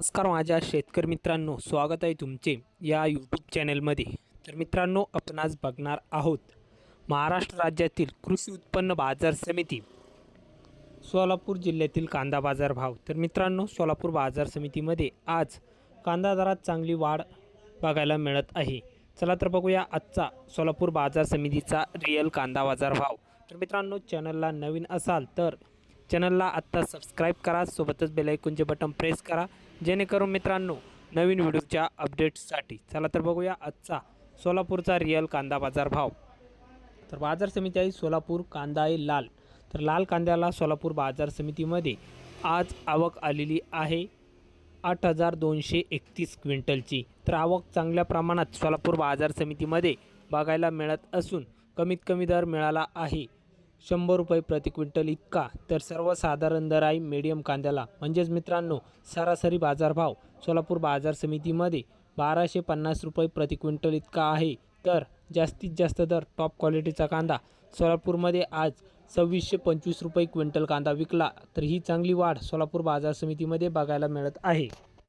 नमस्कार माझ्या शेतकरी मित्रांनो स्वागत आहे तुमचे या यूट्यूब चॅनलमध्ये तर मित्रांनो आपण आज बघणार आहोत महाराष्ट्र राज्यातील कृषी उत्पन्न बाजार समिती सोलापूर जिल्ह्यातील कांदा बाजार भाव. तर मित्रांनो सोलापूर बाजार समितीमध्ये आज कांदा दरात चांगली वाढ बघायला मिळत आहे. चला तर बघूया आजचा सोलापूर बाजार समितीचा रिअल कांदा बाजार भाव. तर मित्रांनो चॅनलला नवीन असाल तर चॅनलला आत्ता सबस्क्राईब करा सोबतच बेलायकूनचे बटन प्रेस करा जेणेकरून मित्रांनो नवीन व्हिडिओच्या अपडेट्ससाठी चला तर बघूया आजचा सोलापूरचा रिअल कांदा बाजार भाव. तर बाजार समिती आहे सोलापूर कांदा आहे लाल. तर लाल कांद्याला सोलापूर बाजार समितीमध्ये आज आवक आलेली आहे आठ हजार दोनशे एकतीस क्विंटलची. तर आवक चांगल्या प्रमाणात सोलापूर बाजार समितीमध्ये बघायला मिळत असून कमीत कमी दर मिळाला आहे. शंभर रुपये प्रति क्विंटल इतका तर सर्वसाधारण दर आहे मीडियम कांद्याला. म्हणजेच मित्रांनो सरासरी बाजारभाव सोलापूर बाजार समितीमध्ये बाराशे पन्नास रुपये प्रति क्विंटल इतका आहे. तर जास्तीत जास्त दर टॉप क्वालिटीचा कांदा. सोलापूरमध्ये आज सव्वीसशे पंचवीस रुपये क्विंटल कांदा विकला तर ही चांगली वाढ सोलापूर बाजार समितीमध्ये बघायला मिळत आहे.